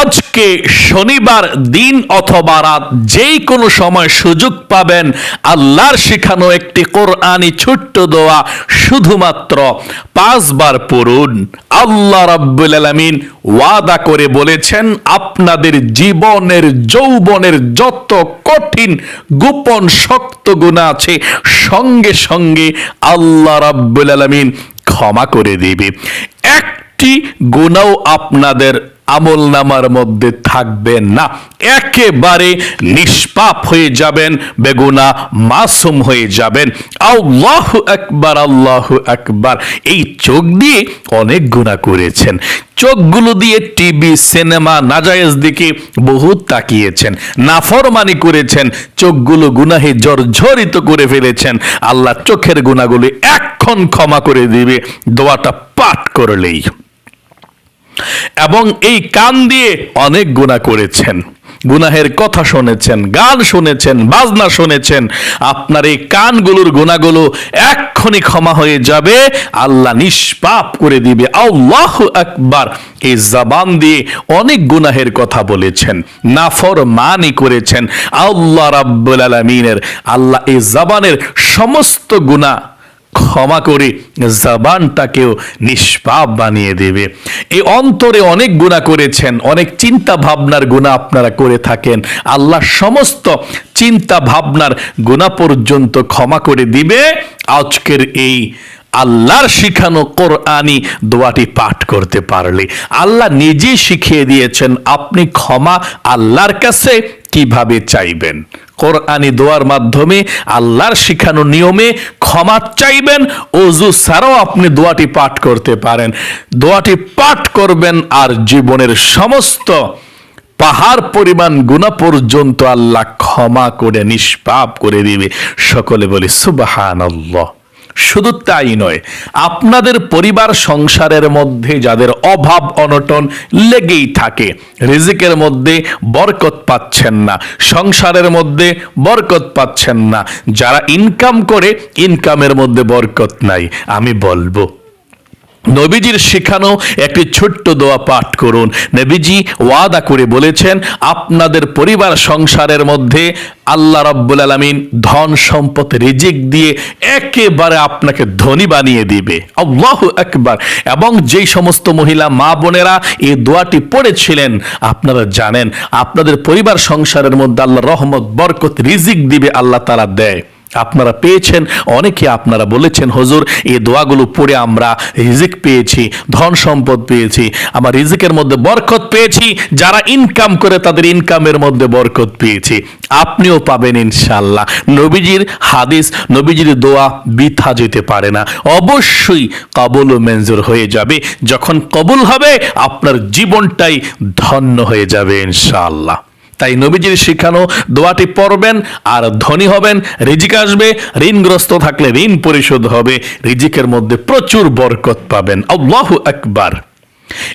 আজকে শনিবার, দিন অথবা রাত যেই কোনো সময় সুযোগ পাবেন আল্লাহর শিখানো একটি কোরআনি ছোট্ট দোয়া শুধুমাত্র পাঁচবার পড়ুন। আল্লাহ রাব্বুল আলামিন ওয়াদা করে বলেছেন, আপনাদের জীবনের, যৌবনের যত কঠিন, গোপন, শক্ত গুণা আছে, সঙ্গে সঙ্গে আল্লাহ রাব্বুল আলামিন ক্ষমা করে দিবে। একটি গুণাও আপনাদের আমল নামার মধ্যে থাকবে না। একেবারে নিষ্পাপ হয়ে যাবেন, বেগুনা মাসুম হয়ে যাবেন। আল্লাহ একবার আল্লাহ একবার এই চোখ দিয়ে অনেক গুণা করেছেন। চোখগুলো দিয়ে টিভি, সিনেমা, নাজায়েজ দিকে বহুত তাকিয়েছেন। নাফরমানি করেছেন। চোখগুলো গুনাহে জর্জরিত করে ফেলেছেন। আল্লাহ চোখের গুণাগুলি এক্ষণ ক্ষমা করে দিবে। দোয়াটা পাঠ করলেই এবং এই কান দিয়ে অনেক গুণা করেছেন। গুনাহের কথা শুনেছেন, গান শুনেছেন, বাজনা শুনেছেন। আপনার এই কানগুলোর গুণাগুলো এক্ষুনি ক্ষমা হয়ে যাবে। আল্লাহ নিষ্পাপ করে দিবে। আল্লাহ একবার এই জবান দিয়ে অনেক গুনাহের কথা বলেছেন নাফর মানি করেছেন। আল্লাহ রাব্বুল আলমিনের, আল্লাহ এই জবানের সমস্ত গুণা ক্ষমা করে, জবানটাকেও নিষ্পাপ বানিয়ে দেবে। এই অন্তরে অনেক গুণা করেছেন, অনেক চিন্তা ভাবনার গুণা আপনারা করে থাকেন। আল্লাহ সমস্ত চিন্তা ভাবনার গুণা পর্যন্ত ক্ষমা করে দিবে। আজকের এই আল্লাহর শিখানো কোরআনি দোয়াটি পাঠ করতে পারলে। আল্লাহ নিজেই শিখিয়ে দিয়েছেন, আপনি ক্ষমা আল্লাহর কাছে কীভাবে চাইবেন। কোরআনি দোয়ার মাধ্যমে, আল্লাহর শিখানো নিয়মে ক্ষমা চাইবেন, অজু ছাড়াও আপনি দোয়াটি পাঠ করতে পারেন। দোয়াটি পাঠ করবেন আর জীবনের সমস্ত পাহাড় পরিমাণ গুণা পর্যন্ত আল্লাহ ক্ষমা করে, নিষ্পাপ করে দিবে। সকলে বলি সুবাহান শুধু তাই নয়, আপনাদের পরিবার সংসারের মধ্যে যাদের অভাব অনটন লেগেই থাকে, রিজিকের মধ্যে বরকত পাচ্ছেন না, সংসারের মধ্যে বরকত পাচ্ছেন না, যারা ইনকাম করে ইনকামের মধ্যে বরকত নাই, আমি বলব। নবীজির শেখানো একটি ছোট্ট দোয়া পাঠ করুন। নবীজি ওয়াদা করে বলেছেন, আপনাদের পরিবার সংসারের মধ্যে আল্লাহ রাব্বুল আলামিন ধন সম্পদ রিজিক দিয়ে একেবারে আপনাকে ধনী বানিয়ে দিবে। আল্লাহু আকবার। এবং যেই সমস্ত মহিলা, মা বোনেরা এই দোয়াটি পড়েছিলেন, আপনারা জানেন, আপনাদের পরিবার সংসারের মধ্যে আল্লাহ রহমত, বরকত, রিজিক দিবে আল্লাহ তারা দেয়। আপনারা পেয়েছেন, অনেকে আপনারা বলেছেন, হজুর এই দোয়াগুলো পড়ে আমরা রিজিক পেয়েছি, ধন সম্পদ পেয়েছি, আমার রিজিকের মধ্যে বরকত পেয়েছি, যারা ইনকাম করে তাদের ইনকামের মধ্যে বরকত পেয়েছি। আপনিও পাবেন ইনশাল্লাহ নবীজির হাদিস, নবীজির দোয়া বৃথা যেতে পারে না। অবশ্যই কবল মঞ্জুর হয়ে যাবে। যখন কবুল হবে, আপনার জীবনটাই ধন্য হয়ে যাবে ইনশাআল্লাহ। তাই নবীজির শিখানো দোয়াটি পড়বেন আর ধনী হবেন, রিজিক আসবে, ঋণগ্রস্ত থাকলে ঋণ পরিশোধ হবে, রিজিকের মধ্যে প্রচুর বরকত পাবেন। আল্লাহু আকবার।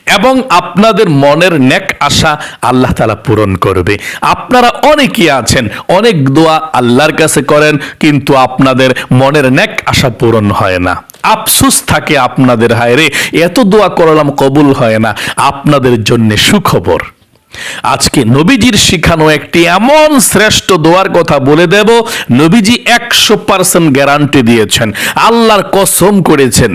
এবং আপনাদের মনের নেক আশা আল্লাহ তালা পূরণ করবে। আপনারা অনেকেই আছেন, অনেক দোয়া আল্লাহর কাছে করেন, কিন্তু আপনাদের মনের নেক আশা পূরণ হয় না। আফসুস থাকে আপনাদের হায় রে এত দোয়া করলাম কবুল হয় না। আপনাদের জন্য সুখবর। আজকে নবীজির শিখানো একটি এমন শ্রেষ্ঠ দোয়ার কথা বলে দেব, নবীজি একশো পার্সেন্ট গ্যারান্টি দিয়েছেন, আল্লাহর কসম করেছেন।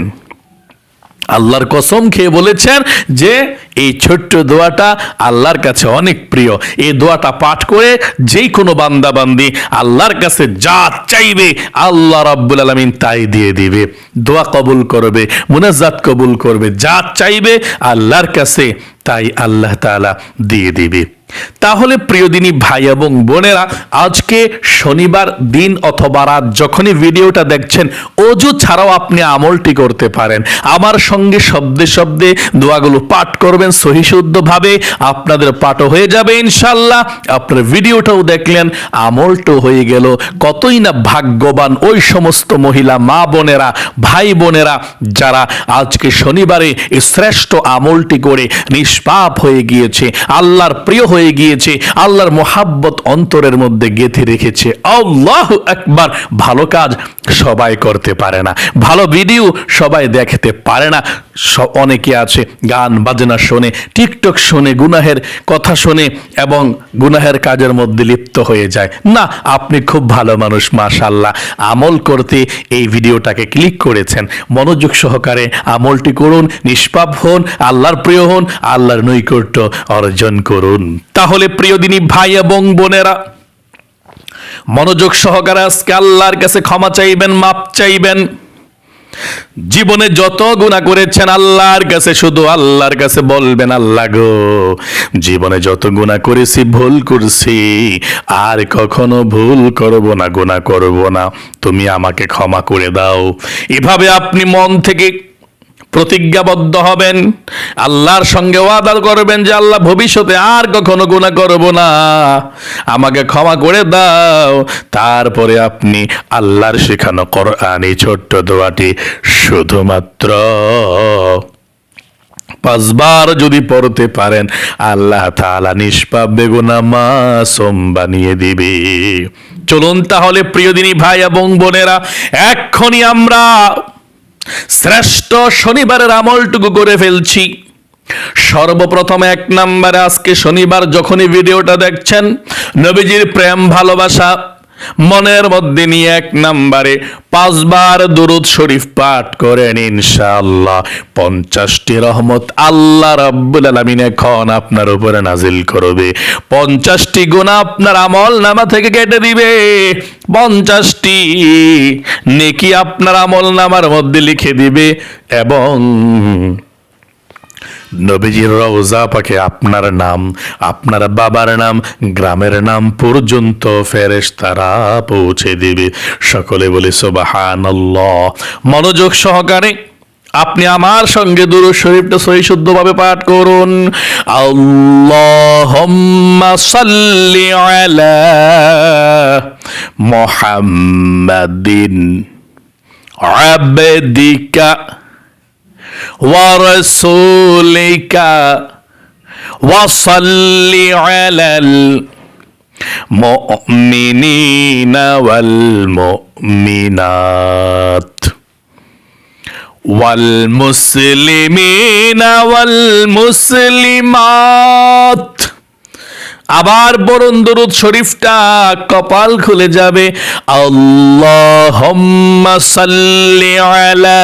আল্লাহর কসম খেয়ে বলেছেন যে, এই ছোট্ট দোয়াটা আল্লাহর কাছে অনেক প্রিয়। এই দোয়াটা পাঠ করে যেই কোনো বান্দা বান্দি আল্লাহর কাছে যা চাইবে আল্লাহ রাব্বুল আলমিন তাই দিয়ে দিবে। দোয়া কবুল করবে, মুনাজাত কবুল করবে, যা চাইবে আল্লাহর কাছে তাই আল্লাহ তাআলা দিয়ে দিবে। তাহলে প্রিয়দিনী ভাই এবং বোনেরা, আজকে শনিবার দিন অথবা রাত যখনই ভিডিওটা দেখছেন, অজু ছাড়াও আপনি আমলটি করতে পারেন। আমার সঙ্গে শব্দে শব্দে দোয়াগুলো পাঠ করবেন সহিশুদ্ধভাবে আপনাদের পাঠও হয়ে যাবে ইনশাল্লাহ আপনার ভিডিওটাও দেখলেন আমলটাও হয়ে গেল। কতই না ভাগ্যবান ওই সমস্ত মহিলা, মা বোনেরা, ভাই বোনেরা, যারা আজকে শনিবারে শ্রেষ্ঠ আমলটি করে নিষ্পাপ হয়ে গিয়েছে। আল্লাহর প্রিয় গিয়েছে। আল্লাহর মোহাব্বত অন্তরের মধ্যে গেঁথে রেখেছে। আল্লাহ একবার ভালো কাজ সবাই করতে পারে না। ভালো ভিডিও সবাই দেখতে পারে না। অনেকে আছে গান বাজনা শোনে, টিকটক শোনে, গুনাহের কথা শোনে এবং গুনাহের কাজের মধ্যে লিপ্ত হয়ে যায়। না, আপনি খুব ভালো মানুষ মাশাল্লাহ আমল করতে এই ভিডিওটাকে ক্লিক করেছেন। মনোযোগ সহকারে আমলটি করুন, নিষ্পাপ হন, আল্লাহর প্রিয় হন, আল্লাহর নৈকট্য অর্জন করুন। তাহলে প্রিয় দিনী ভাই এবং বোনেরা, মনোযোগ সহকারে আজকে আল্লাহর কাছে ক্ষমা চাইবেন, মাপ চাইবেন। জীবনে যত গুণা করেছেন আল্লাহর কাছে, শুধু আল্লাহর কাছে বলবেন, আল্লাহ গো, জীবনে যত গুণা করেছি, ভুল করছি, আর কখনো ভুল করব না গুণা করব না। তুমি আমাকে ক্ষমা করে দাও। এভাবে আপনি মন থেকে প্রতিজ্ঞাবদ্ধ হবেন। আল্লাহর সঙ্গে ওয়াদা করবেন যে আল্লাহ ভবিষ্যতে আর কখনো গুণা করব না। আমাকে ক্ষমা করে দাও। তারপরে আপনি আল্লাহর শেখানো কোরআন এই ছোট্ট দোয়াটি শুধুমাত্র পাঁচবার যদি পড়তে পারেন, আল্লাহ তাআলা নিষ্পাপ বেগুনা মাসুম বানিয়ে দিবে। চলুন তাহলে প্রিয় দিনী ভাই এবং বোনেরা, এক্ষুনি আমরা শ্রেষ্ঠ শনিবারের আমলটুকু করে ফেলছি। সর্বপ্রথম এক নাম্বারে আজকে শনিবার যখনই ভিডিওটা দেখছেন, নবীজির প্রেম ভালোবাসা মনের মধ্যে নিয়ে এক নম্বরে পাঁচবার দুরুদ শরীফ পাঠ করেন ইনশাআল্লাহ। পঞ্চাশটি রহমত আল্লাহ রাব্বুল আলামিন এখন আপনার উপরে নাজিল করবে। পঞ্চাশটি গুণা আপনার আমল নামা থেকে কেটে দিবে। পঞ্চাশটি নেকি আপনার আমল নামার মধ্যে লিখে দিবে এবং নবীজির রওজা পাকে আপনার নাম, আপনার বাবার নাম, গ্রামের নাম পর্যন্ত ফেরেশতারা পৌঁছে দিবে। সকলে বলে, সুবহানাল্লাহ। মনোযোগ সহকারে আপনি আমার সঙ্গে দুরূদ শরীফটা সহি শুদ্ধভাবে পাঠ করুন। আল্লাহুম্মা সাল্লি ورسولك وصل على المؤمنين والمؤمنات والمسلمين والمسلمات আবার বরুণ দরুদ শরীফটা কপাল খুলে যাবে আল্লাহুম্মা সাল্লি আলা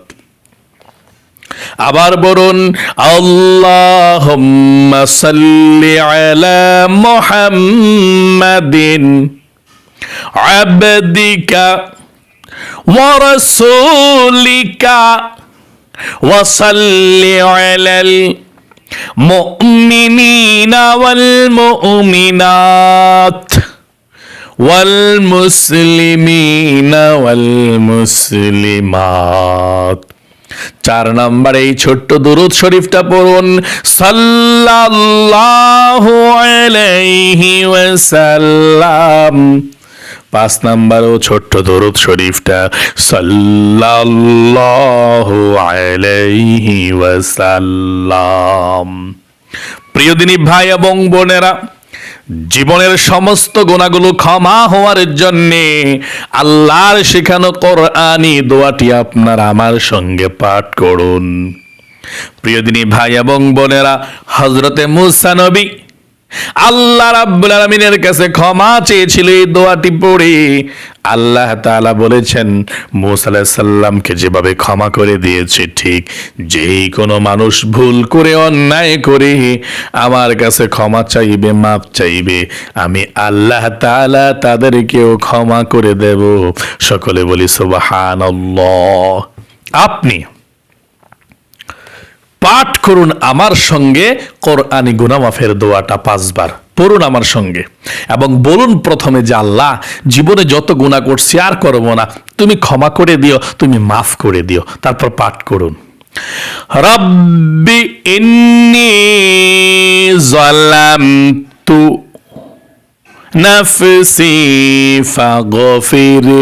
আবার বলুন আল্লাহুম্মা সাল্লি আলা মুহাম্মাদিন আবদিকা ورسولك وصل على المؤمنين والمؤمنات والمسلمين والمسلمات চার নম্বর এই ছোট্ট দুরুদ শরীফটা পড়ুন। ওয়াসাল্লাম। পাঁচ নাম্বার ও ছোট্ট দরুদ শরীফটা। ওয়াসাল্লাম। প্রিয় দিনী ভাই এবং বোনেরা জীবনের সমস্ত গুণাগুলো ক্ষমা হওয়ার জন্যে আল্লাহর শেখানো কোরআনি দোয়াটি আপনার আমার সঙ্গে পাঠ করুন। প্রিয় দিনী ভাই এবং বোনেরা হজরতে মুসা নবী আল্লাহ রাব্বুল আলামিনের কাছে ক্ষমা চেয়েছিল এই দোয়াটি পড়ে। আল্লাহ তাআলা বলেছেন, মুসা আলাইহিস সাল্লামকে যেভাবে ক্ষমা করে দিয়েছে, ঠিক যেই কোনো মানুষ ভুল করে, অন্যায় করে, আমার কাছে ক্ষমা চাইবে মাপ চাইবে, আমি আল্লাহ তাআলা তাদেরকেও ক্ষমা করে দেব। সকলে বলি সুবহানাল্লাহ। আপনি পাঠ করুন আমার সঙ্গে কোরআনি গুনামাফের দোয়াটা পাঁচবার। পড়ুন আমার সঙ্গে। এবং বলুন প্রথমে যে আল্লাহ, জীবনে যত গুণা করছি আর করব না। তুমি ক্ষমা করে দিও, তুমি মাফ করে দিও। তারপর পাঠ করুন। রব্বি ইন্নি জলামতু নাফসি ফাগফিরলি।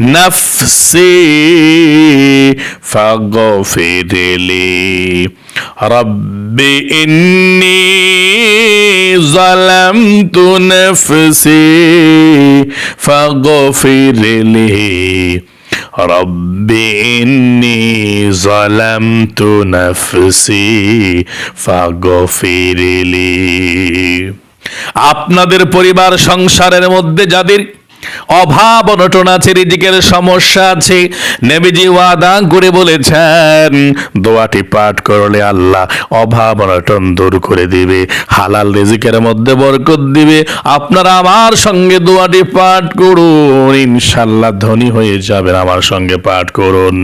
نفسي فاغفر لي رب إني ظلمت نفسي فاغفر لي رب إني ظلمت نفسي فاغفر لي আপনাদের পরিবার সংসারের মধ্যে যাদের অভাব অনটন আছে, রিজিকের সমস্যা আছে। নেবিজি ওয়াদা করে বলেছেন, দোয়াটি পাঠ করলে আল্লাহ অভাব অনটন দূর করে দিবে, হালাল রিজিকের মধ্যে বরকত দিবে। আপনারা আমার সঙ্গে দোয়াটি পাঠ করুন ইনশাল্লাহ ধনী হয়ে যাবেন আমার সঙ্গে পাঠ করুন।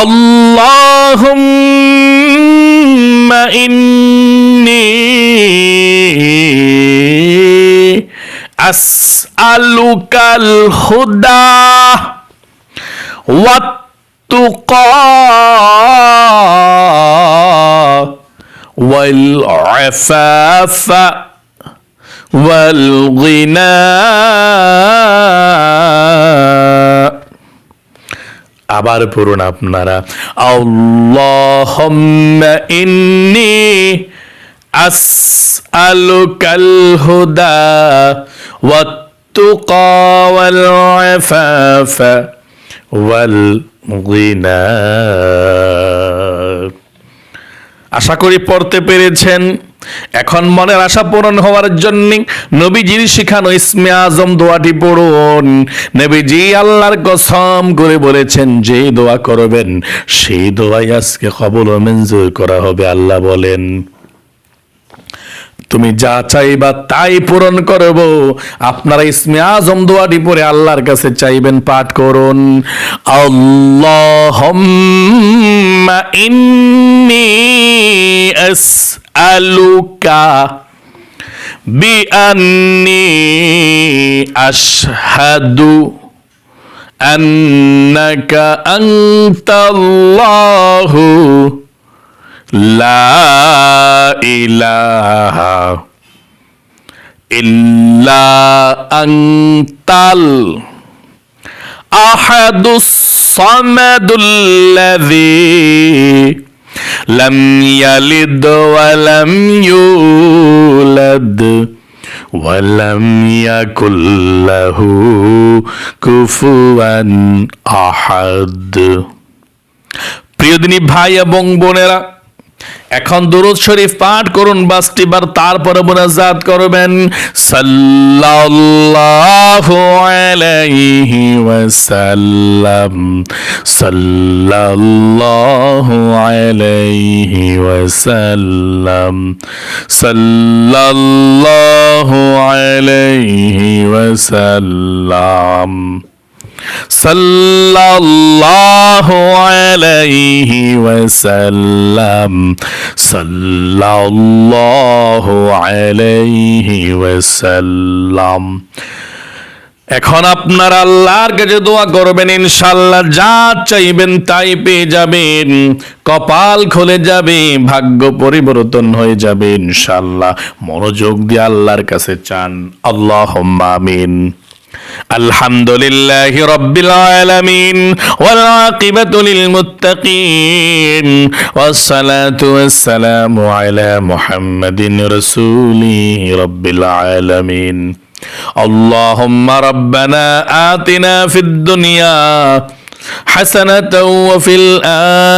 আল্লাহ ইন্নী أسألك الهدى والتقى والعفاف والغنى আবার পড়ুন আপনারা আল্লাহুম্মা ইন্নি আসআলুকাল হুদা আফাফা ওয়াল গিনা আশা করি পড়তে পেরেছেন। এখন মনের আশা পূরণ হওয়ার জন্য নবীজির শিখানো ইসমে আজম দোয়াটি পড়ুন। নবীজি আল্লাহর কসম করে বলেছেন, যে দোয়া করবেন, সেই দোয়াই আজকে কবল মঞ্জুর করা হবে, আল্লাহ বলেন। তুমি যা চাইবা তাই পূরণ করব। আপনারা ইসমে আজম দোয়াটি পরে আল্লাহর কাছে চাইবেন, পাঠ করুন। আল্লাহুম্মা ইন্নি আসআলুকা বিআন্নি আশহাদু আন্নাকা আনতাল্লাহু لا إله إلا أنت الأحد الصمد الذي لم يلد ولم يولد ولم يكن له كفوا أحد প্রিয়দিনী ভাই এবং বোনেরা এখন দুরুদ শরীফ পাঠ করুন, বাসটি বার তারপরে মোনাজাত করবেন। সাল্লাল্লাহু আলাইহি ওয়াসাল্লাম। সাল্লাল্লাহু আলাইহি ওয়াসাল্লাম। সাল্লাল্লাহু আলাইহি ওয়াসাল্লাম। সাল্লাল্লাহু আলাইহি ওয়াসাল্লাম, সাল্লাল্লাহু আলাইহি ওয়াসাল্লাম। এখন আপনার আল্লাহর কাছে দোয়া করবেন ইনশাল্লাহ যা চাইবেন তাই পেয়ে যাবেন, কপাল খুলে যাবে, ভাগ্য পরিবর্তন হয়ে যাবে ইনশাল্লাহ মনোযোগ দিয়ে আল্লাহর কাছে চান আল্লাহ আমিন। الحمد لله رب العالمين والعاقبة للمتقين والصلاة والسلام على محمد رسول رب العالمين اللهم ربنا آتنا في الدنيا হাসানাতাও ওয়া ফিল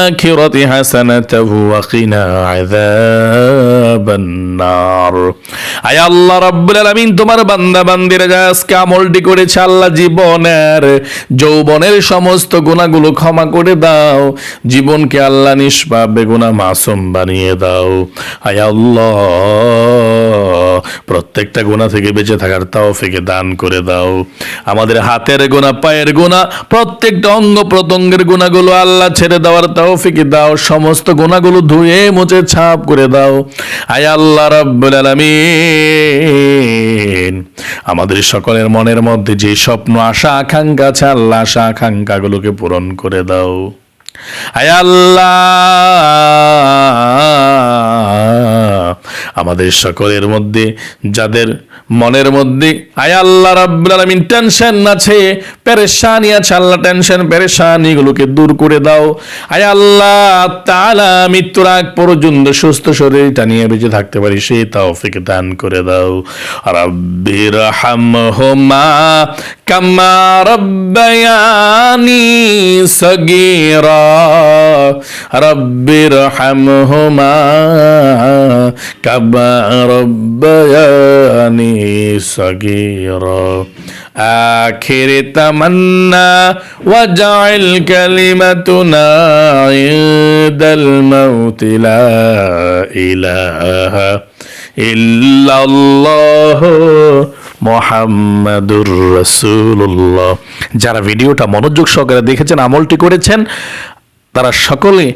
আখিরাতি হাসানাতাহু ওয়া কিনা আযাবান নার আয় আল্লাহ তোমার বান্দা বান্দিরা আজকে আমলটি করেছে আল্লাহ জীবনের, যৌবনের সমস্ত গুনাহগুলো ক্ষমা করে দাও। জীবনকে আল্লাহ নিষ্পাপ বেগুনা মাসুম বানিয়ে দাও। আয় আল্লাহ, প্রত্যেকটা গোনা থেকে বেঁচে থাকার তাও দান করে দাও। আমাদের হাতের গোনা পায়ের গোনা প্রত্যেকটা অঙ্গ প্রত্যঙ্গের গুণাগুলো আল্লাহ ছেড়ে দেওয়ার তাও ফিকে দাও। সমস্ত গুণাগুলো ধুয়ে, মুছে, ছাপ করে দাও। আয় আল্লাহ রাব্বুল আলামিন। আমাদের সকলের মনের মধ্যে যে স্বপ্ন, আশা, আকাঙ্ক্ষা আছে, আল্লাহ আশা, আকাঙ্ক্ষাগুলোকে পূরণ করে দাও। আল্লাহ। আমাদের সকলের মধ্যে, যাদের মনের মধ্যে আয় আল্লাহ টেনশন আছে, পেরেশানি আছে, আল্লাহ টেনশন পেরেশানি গুলোকে দূর করে দাও। আয় আল্লাহ মৃত্যুর আগ পর্যন্ত সুস্থ শরীরটা নিয়ে বেঁচে থাকতে পারি, সেই তৌফিক দান করে দাও। রাব্বির হামহুমা كما ربياني صغيرا رب ارحمهما كما ربياني صغيرا آخر تمنى وجعل كلمتنا عند الموت لا إله إلا الله মোহাম্মদুর রসুল্লাহ যারা ভিডিওটা মনোযোগ সহকারে দেখেছেন আমলটি করেছেন তারা সকলে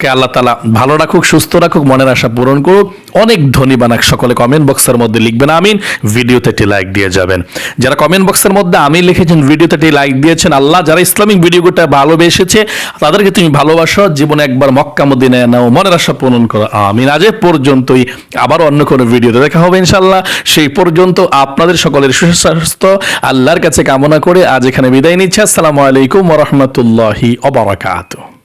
কে আল্লাহ তালা ভালো রাখুক, সুস্থ রাখুক, মনের আশা পূরণ করুক। অনেক ধনী বানাক, সকলে কমেন্ট বক্সের মধ্যে লিখবেন, আমিন। ভিডিওতে একটি লাইক দিয়ে যাবেন। যারা কমেন্ট বক্সের মধ্যে আমি লিখেছেন, ভিডিওতে একটি লাইক দিয়েছেন, আল্লাহ যারা ইসলামিক ভিডিওটা ভালোবেসেছে, তাদেরকে তুমি ভালোবাসো, জীবনে একবার মক্কা মদিনায় নাও, মনের আশা পূরণ করো, আমিন। আজ পর্যন্তই আবার অন্য কোনো ভিডিওতে দেখা হবে ইনশাল্লাহ সেই পর্যন্ত আপনাদের সকলের সুস্বাস্থ্য, আল্লাহর কাছে কামনা করে আজ এখানে বিদায় নিচ্ছে। আসসালামু আলাইকুম রহমতুল্লাহি অবরাকাতুহ